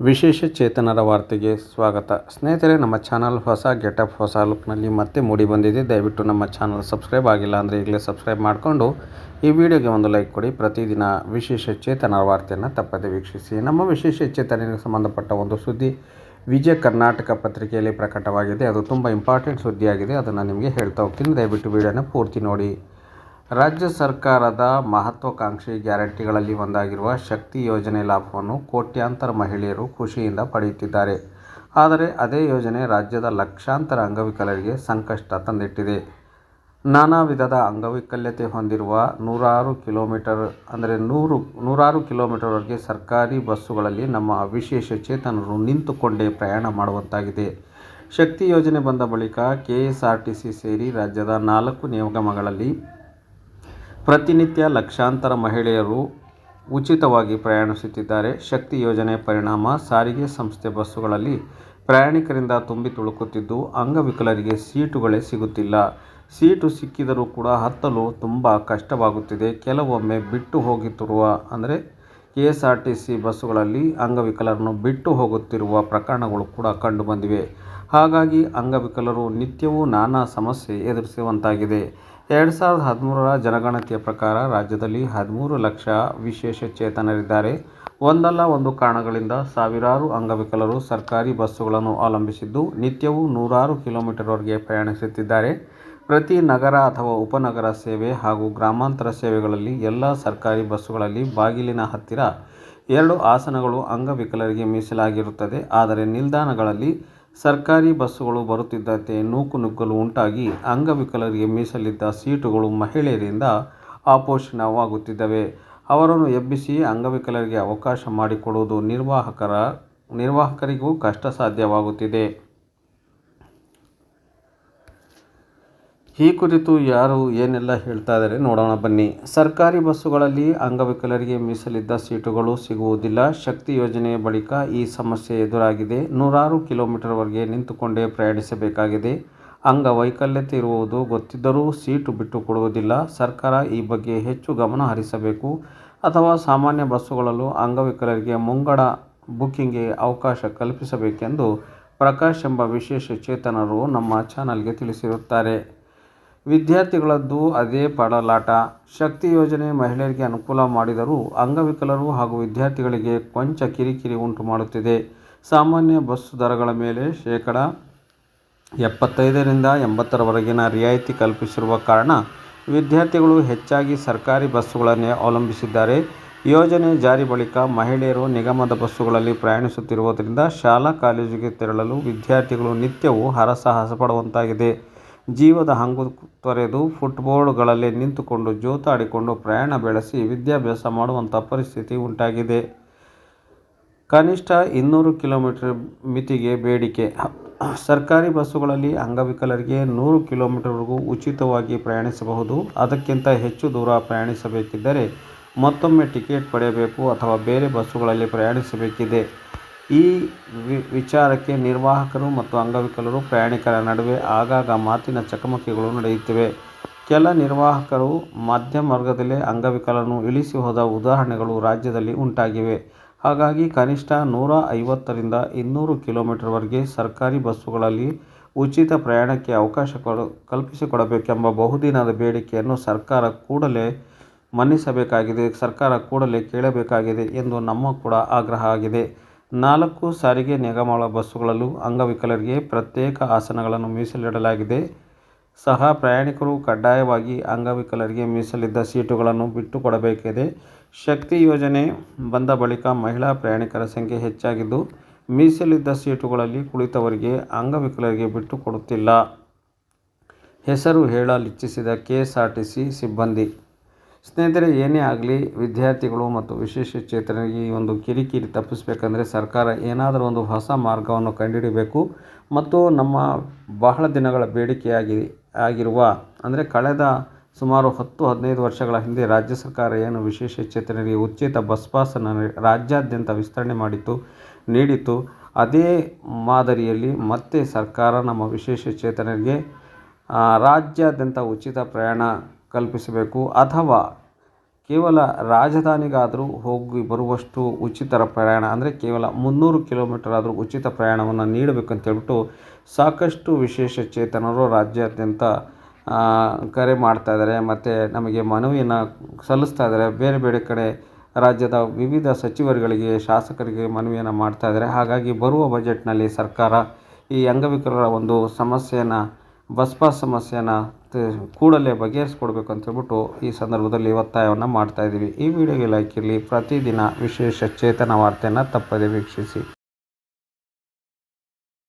ವಿಶೇಷ ಚೇತನರ ವಾರ್ತೆಗೆ ಸ್ವಾಗತ. ಸ್ನೇಹಿತರೆ, ನಮ್ಮ ಚಾನಲ್ ಹೊಸ ಗೆಟಪ್ ಹೊಸ ಲುಕ್ನಲ್ಲಿ ಮತ್ತೆ ಮೂಡಿ ಬಂದಿದೆ. ದಯವಿಟ್ಟು ನಮ್ಮ ಚಾನಲ್ ಸಬ್ಸ್ಕ್ರೈಬ್ ಆಗಿಲ್ಲ ಅಂದರೆ ಈಗಲೇ ಸಬ್ಸ್ಕ್ರೈಬ್ ಮಾಡಿಕೊಂಡು ಈ ವಿಡಿಯೋಗೆ ಒಂದು ಲೈಕ್ ಕೊಡಿ. ಪ್ರತಿದಿನ ವಿಶೇಷ ಚೇತನರ ವಾರ್ತೆಯನ್ನು ತಪ್ಪದೆ ವೀಕ್ಷಿಸಿ. ನಮ್ಮ ವಿಶೇಷ ಚೇತನಿಗೆ ಸಂಬಂಧಪಟ್ಟ ಒಂದು ಸುದ್ದಿ ವಿಜಯ ಕರ್ನಾಟಕ ಪತ್ರಿಕೆಯಲ್ಲಿ ಪ್ರಕಟವಾಗಿದೆ. ಅದು ತುಂಬ ಇಂಪಾರ್ಟೆಂಟ್ ಸುದ್ದಿಯಾಗಿದೆ. ಅದನ್ನು ನಿಮಗೆ ಹೇಳ್ತಾ ಹೋಗ್ತೀನಿ. ದಯವಿಟ್ಟು ವಿಡಿಯೋನ ಪೂರ್ತಿ ನೋಡಿ. ರಾಜ್ಯ ಸರ್ಕಾರದ ಮಹತ್ವಾಕಾಂಕ್ಷಿ ಗ್ಯಾರಂಟಿಗಳಲ್ಲಿ ಒಂದಾಗಿರುವ ಶಕ್ತಿ ಯೋಜನೆ ಲಾಭವನ್ನು ಕೋಟ್ಯಾಂತರ ಮಹಿಳೆಯರು ಖುಷಿಯಿಂದ ಪಡೆಯುತ್ತಿದ್ದಾರೆ. ಆದರೆ ಅದೇ ಯೋಜನೆ ರಾಜ್ಯದ ಲಕ್ಷಾಂತರ ಅಂಗವಿಕಲರಿಗೆ ಸಂಕಷ್ಟ ತಂದಿಟ್ಟಿದೆ. ನಾನಾ ವಿಧದ ಅಂಗವೈಕಲ್ಯತೆ ಹೊಂದಿರುವ ನೂರಾರು ಕಿಲೋಮೀಟರ್ ಅಂದರೆ ನೂರು, ನೂರಾರು ಕಿಲೋಮೀಟರ್ವರೆಗೆ ಸರ್ಕಾರಿ ಬಸ್ಸುಗಳಲ್ಲಿ ನಮ್ಮ ವಿಶೇಷ ಚೇತನರು ನಿಂತುಕೊಂಡೇ ಪ್ರಯಾಣ ಮಾಡುವಂತಾಗಿದೆ. ಶಕ್ತಿ ಯೋಜನೆ ಬಂದ ಬಳಿಕ ಕೆ ಟಿ ಸಿ ಸೇರಿ ರಾಜ್ಯದ ನಾಲ್ಕು ನಿಗಮಗಳಲ್ಲಿ ಪ್ರತಿನಿತ್ಯ ಲಕ್ಷಾಂತರ ಮಹಿಳೆಯರು ಉಚಿತವಾಗಿ ಪ್ರಯಾಣಿಸುತ್ತಿದ್ದಾರೆ. ಶಕ್ತಿ ಯೋಜನೆ ಪರಿಣಾಮ ಸಾರಿಗೆ ಸಂಸ್ಥೆ ಬಸ್ಸುಗಳಲ್ಲಿ ಪ್ರಯಾಣಿಕರಿಂದ ತುಂಬಿ ತುಳುಕುತ್ತಿದ್ದು, ಅಂಗವಿಕಲರಿಗೆ ಸೀಟುಗಳೇ ಸಿಗುತ್ತಿಲ್ಲ. ಸೀಟು ಸಿಕ್ಕಿದರೂ ಕೂಡ ಹತ್ತಲು ತುಂಬ ಕಷ್ಟವಾಗುತ್ತಿದೆ. ಕೆಲವೊಮ್ಮೆ ಬಿಟ್ಟು ಹೋಗುತ್ತಿರುವ ಅಂದರೆ K S R T C ಬಸ್ಸುಗಳಲ್ಲಿ ಅಂಗವಿಕಲರನ್ನು ಬಿಟ್ಟು ಹೋಗುತ್ತಿರುವ ಪ್ರಕರಣಗಳು ಕೂಡ ಕಂಡುಬಂದಿವೆ ಹಾಗಾಗಿ ಅಂಗವಿಕಲರು ನಿತ್ಯವೂ ನಾನಾ ಸಮಸ್ಯೆ ಎದುರಿಸುವಂತಾಗಿದೆ. ಎರಡು ಸಾವಿರದ ಹದಿಮೂರರ ಜನಗಣತಿಯ ಪ್ರಕಾರ ರಾಜ್ಯದಲ್ಲಿ ಹದಿಮೂರು ಲಕ್ಷ ವಿಶೇಷ ಚೇತನರಿದ್ದಾರೆ. ಒಂದಲ್ಲ ಒಂದು ಕಾರಣಗಳಿಂದ ಸಾವಿರಾರು ಅಂಗವಿಕಲರು ಸರ್ಕಾರಿ ಬಸ್ಸುಗಳನ್ನು ಅವಲಂಬಿಸಿದ್ದು ನಿತ್ಯವೂ ನೂರಾರು ಕಿಲೋಮೀಟರ್ವರೆಗೆ ಪ್ರಯಾಣಿಸುತ್ತಿದ್ದಾರೆ. ಪ್ರತಿ ನಗರ ಅಥವಾ ಉಪನಗರ ಸೇವೆ ಹಾಗೂ ಗ್ರಾಮಾಂತರ ಸೇವೆಗಳಲ್ಲಿ ಎಲ್ಲ ಸರ್ಕಾರಿ ಬಸ್ಸುಗಳಲ್ಲಿ ಬಾಗಿಲಿನ ಹತ್ತಿರ ಎರಡು ಆಸನಗಳು ಅಂಗವಿಕಲರಿಗೆ ಮೀಸಲಾಗಿರುತ್ತದೆ. ಆದರೆ ನಿಲ್ದಾಣಗಳಲ್ಲಿ ಸರ್ಕಾರಿ ಬಸ್ಸುಗಳು ಬರುತ್ತಿದ್ದಂತೆ ನೂಕುನುಗ್ಗಲು ಉಂಟಾಗಿ ಅಂಗವಿಕಲರಿಗೆ ಮೀಸಲಿದ್ದ ಸೀಟುಗಳು ಮಹಿಳೆಯರಿಂದ ಆಪೋಷಣವಾಗುತ್ತಿದ್ದವೆ. ಅವರನ್ನು ಎಬ್ಬಿಸಿ ಅಂಗವಿಕಲರಿಗೆ ಅವಕಾಶ ಮಾಡಿಕೊಡುವುದು ನಿರ್ವಾಹಕರ, ನಿರ್ವಾಹಕರಿಗೂ ಕಷ್ಟ ಸಾಧ್ಯವಾಗುತ್ತಿದೆ ಈ ಕುರಿತು ಯಾರು ಏನೆಲ್ಲ ಹೇಳ್ತಾ ಇದ್ದಾರೆ ನೋಡೋಣ ಬನ್ನಿ. ಸರ್ಕಾರಿ ಬಸ್ಸುಗಳಲ್ಲಿ ಅಂಗವಿಕಲರಿಗೆ ಮೀಸಲಿದ್ದ ಸೀಟುಗಳು ಸಿಗುವುದಿಲ್ಲ. ಶಕ್ತಿ ಯೋಜನೆಯ ಬಳಿಕ ಈ ಸಮಸ್ಯೆ ಎದುರಾಗಿದೆ. ನೂರಾರು ಕಿಲೋಮೀಟರ್ವರೆಗೆ ನಿಂತುಕೊಂಡೇ ಪ್ರಯಾಣಿಸಬೇಕಾಗಿದೆ. ಅಂಗವೈಕಲ್ಯತೆ ಇರುವುದು ಗೊತ್ತಿದ್ದರೂ ಸೀಟು ಬಿಟ್ಟು ಕೊಡುವುದಿಲ್ಲ. ಸರ್ಕಾರ ಈ ಬಗ್ಗೆ ಹೆಚ್ಚು ಗಮನ ಹರಿಸಬೇಕು. ಅಥವಾ ಸಾಮಾನ್ಯ ಬಸ್ಸುಗಳಲ್ಲೂ ಅಂಗವಿಕಲರಿಗೆ ಮುಂಗಡ ಬುಕ್ಕಿಂಗ್ಗೆ ಅವಕಾಶ ಕಲ್ಪಿಸಬೇಕೆಂದು ಪ್ರಕಾಶ್ ಎಂಬ ವಿಶೇಷ ಚೇತನರು ನಮ್ಮ ಚಾನಲ್ಗೆ ತಿಳಿಸಿರುತ್ತಾರೆ. ವಿದ್ಯಾರ್ಥಿಗಳದ್ದು ಅದೇ ಪಡಲಾಟ. ಶಕ್ತಿ ಯೋಜನೆ ಮಹಿಳೆಯರಿಗೆ ಅನುಕೂಲ ಮಾಡಿದರೂ ಅಂಗವಿಕಲರು ಹಾಗೂ ವಿದ್ಯಾರ್ಥಿಗಳಿಗೆ ಕೊಂಚ ಕಿರಿಕಿರಿ ಉಂಟು ಮಾಡುತ್ತಿದೆ. ಸಾಮಾನ್ಯ ಬಸ್ ದರಗಳ ಮೇಲೆ ಶೇಕಡ ಎಪ್ಪತ್ತೈದರಿಂದ ಎಂಬತ್ತರವರೆಗಿನ ರಿಯಾಯಿತಿ ಕಲ್ಪಿಸಿರುವ ಕಾರಣ ವಿದ್ಯಾರ್ಥಿಗಳು ಹೆಚ್ಚಾಗಿ ಸರ್ಕಾರಿ ಬಸ್ಸುಗಳನ್ನೇ ಅವಲಂಬಿಸಿದ್ದಾರೆ. ಯೋಜನೆ ಜಾರಿ ಬಳಿಕ ಮಹಿಳೆಯರು ನಿಗಮದ ಬಸ್ಸುಗಳಲ್ಲಿ ಪ್ರಯಾಣಿಸುತ್ತಿರುವುದರಿಂದ ಶಾಲಾ ಕಾಲೇಜಿಗೆ ತೆರಳಲು ವಿದ್ಯಾರ್ಥಿಗಳು ನಿತ್ಯವೂ ಹರಸಾಹಸ ಪಡುವಂತಾಗಿದೆ. ಜೀವದ ಹಂಗು ತೊರೆದು ಫುಟ್ಬೋರ್ಡ್ಗಳಲ್ಲಿ ನಿಂತುಕೊಂಡು ಜೋತಾಡಿಕೊಂಡು ಪ್ರಯಾಣ ಬೆಳೆಸಿ ವಿದ್ಯಾಭ್ಯಾಸ ಮಾಡುವಂಥ ಪರಿಸ್ಥಿತಿ ಉಂಟಾಗಿದೆ. ಕನಿಷ್ಠ ಇನ್ನೂರು ಕಿಲೋಮೀಟರ್ ಮಿತಿಗೆ ಬೇಡಿಕೆ. ಸರ್ಕಾರಿ ಬಸ್ಸುಗಳಲ್ಲಿ ಅಂಗವಿಕಲರಿಗೆ ನೂರು ಕಿಲೋಮೀಟರ್ವರೆಗೂ ಉಚಿತವಾಗಿ ಪ್ರಯಾಣಿಸಬಹುದು. ಅದಕ್ಕಿಂತ ಹೆಚ್ಚು ದೂರ ಪ್ರಯಾಣಿಸಬೇಕಿದ್ದರೆ ಮತ್ತೊಮ್ಮೆ ಟಿಕೆಟ್ ಪಡೆಯಬೇಕು ಅಥವಾ ಬೇರೆ ಬಸ್ಸುಗಳಲ್ಲಿ ಪ್ರಯಾಣಿಸಬೇಕಿದೆ. ಈ ವಿಚಾರಕ್ಕೆ ನಿರ್ವಾಹಕರು ಮತ್ತು ಅಂಗವಿಕಲರು ಪ್ರಯಾಣಿಕರ ನಡುವೆ ಆಗಾಗ ಮಾತಿನ ಚಕಮಕಿಗಳು ನಡೆಯುತ್ತಿವೆ. ಕೆಲ ನಿರ್ವಾಹಕರು ಮಧ್ಯಮ ವರ್ಗದಲ್ಲೇ ಅಂಗವಿಕಲರನ್ನು ಇಳಿಸಿ ಹೋದ ಉದಾಹರಣೆಗಳು ರಾಜ್ಯದಲ್ಲಿ ಉಂಟಾಗಿವೆ. ಹಾಗಾಗಿ ಕನಿಷ್ಠ ನೂರ ಐವತ್ತರಿಂದ ಇನ್ನೂರು ಕಿಲೋಮೀಟರ್ವರೆಗೆ ಸರ್ಕಾರಿ ಬಸ್ಸುಗಳಲ್ಲಿ ಉಚಿತ ಪ್ರಯಾಣಕ್ಕೆ ಅವಕಾಶ ಕೊಡು, ಕಲ್ಪಿಸಿಕೊಡಬೇಕೆಂಬ ಬಹುದಿನದ ಬೇಡಿಕೆಯನ್ನು ಸರ್ಕಾರ ಕೂಡಲೇ ಮನ್ನಿಸಬೇಕಾಗಿದೆ, ಸರ್ಕಾರ ಕೂಡಲೇ ಕೇಳಬೇಕಾಗಿದೆ ಎಂದು ನಮ್ಮ ಕೂಡ ಆಗ್ರಹ ಆಗಿದೆ. ನಾಲ್ಕು ಸಾರಿಗೆ ನಿಗಮಗಳ ಬಸ್ಸುಗಳಲ್ಲೂ ಅಂಗವಿಕಲರಿಗೆ ಪ್ರತ್ಯೇಕ ಆಸನಗಳನ್ನು ಮೀಸಲಿಡಲಾಗಿದೆ. ಸಹ ಪ್ರಯಾಣಿಕರು ಕಡ್ಡಾಯವಾಗಿ ಅಂಗವಿಕಲರಿಗೆ ಮೀಸಲಿದ್ದ ಸೀಟುಗಳನ್ನು ಬಿಟ್ಟುಕೊಡಬೇಕಿದೆ. ಶಕ್ತಿ ಯೋಜನೆ ಬಂದ ಬಳಿಕ ಮಹಿಳಾ ಪ್ರಯಾಣಿಕರ ಸಂಖ್ಯೆ ಹೆಚ್ಚಾಗಿದ್ದು, ಮೀಸಲಿದ್ದ ಸೀಟುಗಳಲ್ಲಿ ಕುಳಿತವರಿಗೆ ಅಂಗವಿಕಲರಿಗೆ ಬಿಟ್ಟುಕೊಡುತ್ತಿಲ್ಲ. ಹೆಸರು ಹೇಳಲಿಚ್ಛಿಸಿದ ಕೆಎಸ್ಆರ್ಟಿಸಿ ಸಿಬ್ಬಂದಿ ಸ್ನೇಹಿತರೆ, ಏನೇ ಆಗಲಿ ವಿದ್ಯಾರ್ಥಿಗಳು ಮತ್ತು ವಿಶೇಷ ಚೇತನರಿಗೆ ಈ ಒಂದು ಕಿರಿಕಿರಿ ತಪ್ಪಿಸಬೇಕಂದ್ರೆ ಸರ್ಕಾರ ಏನಾದರೂ ಒಂದು ಹೊಸ ಮಾರ್ಗವನ್ನು ಕಂಡುಹಿಡಬೇಕು ಮತ್ತು ನಮ್ಮ ಬಹಳ ದಿನಗಳ ಬೇಡಿಕೆಯಾಗಿ ಆಗಿರುವ, ಅಂದರೆ ಕಳೆದ ಸುಮಾರು ಹತ್ತು, ಹದಿನೈದು ವರ್ಷಗಳ ಹಿಂದೆ ರಾಜ್ಯ ಸರ್ಕಾರ ಏನು ವಿಶೇಷ ಚೇತನರಿಗೆ ಉಚಿತ ಬಸ್ ಪಾಸನ್ನು ರಾಜ್ಯಾದ್ಯಂತ ವಿಸ್ತರಣೆ ಮಾಡಿತ್ತು, ನೀಡಿತ್ತು, ಅದೇ ಮಾದರಿಯಲ್ಲಿ ಮತ್ತೆ ಸರ್ಕಾರ ನಮ್ಮ ವಿಶೇಷ ಚೇತನರಿಗೆ ರಾಜ್ಯಾದ್ಯಂತ ಉಚಿತ ಪ್ರಯಾಣ ಕಲ್ಪಿಸಬೇಕು. ಅಥವಾ ಕೇವಲ ರಾಜಧಾನಿಗಾದರೂ ಹೋಗಿ ಬರುವಷ್ಟು ಉಚಿತ ಪ್ರಯಾಣ, ಅಂದರೆ ಕೇವಲ ಮುನ್ನೂರು ಕಿಲೋಮೀಟರ್ ಆದರೂ ಉಚಿತ ಪ್ರಯಾಣವನ್ನು ನೀಡಬೇಕಂತ ಹೇಳ್ಬಿಟ್ಟು ಸಾಕಷ್ಟು ವಿಶೇಷ ಚೇತನರು ರಾಜ್ಯಾದ್ಯಂತ ಕರೆ ಮಾಡ್ತಾ ಇದ್ದಾರೆ. ಮತ್ತು ನಮಗೆ ಮನವಿಯನ್ನು ಸಲ್ಲಿಸ್ತಾ ಇದ್ದಾರೆ. ಬೇರೆ ಬೇರೆ ಕಡೆ ರಾಜ್ಯದ ವಿವಿಧ ಸಚಿವರುಗಳಿಗೆ, ಶಾಸಕರಿಗೆ ಮನವಿಯನ್ನು ಮಾಡ್ತಾ ಇದ್ದಾರೆ. ಹಾಗಾಗಿ ಬರುವ ಬಜೆಟ್ನಲ್ಲಿ ಸರ್ಕಾರ ಈ ಅಂಗವಿಕಲರ ಒಂದು ಸಮಸ್ಯೆಯನ್ನು ಬಸ್ ಪಾಸ್ ಸಮಸ್ಯೆಯನ್ನು ಕೂಡಲೇ ಬಗೆಹರಿಸ್ಕೊಡ್ಬೇಕು ಅಂತ ಹೇಳ್ಬಿಟ್ಟು ಈ ಸಂದರ್ಭದಲ್ಲಿ ಒತ್ತಾಯವನ್ನು ಮಾಡ್ತಾಯಿದ್ದೀವಿ ಈ ವಿಡಿಯೋಗೆ ಲೈಕ್ ಇರಲಿ. ಪ್ರತಿದಿನ ವಿಶೇಷ ಚೇತನ ವಾರ್ತೆಯನ್ನು ತಪ್ಪದೆ ವೀಕ್ಷಿಸಿ.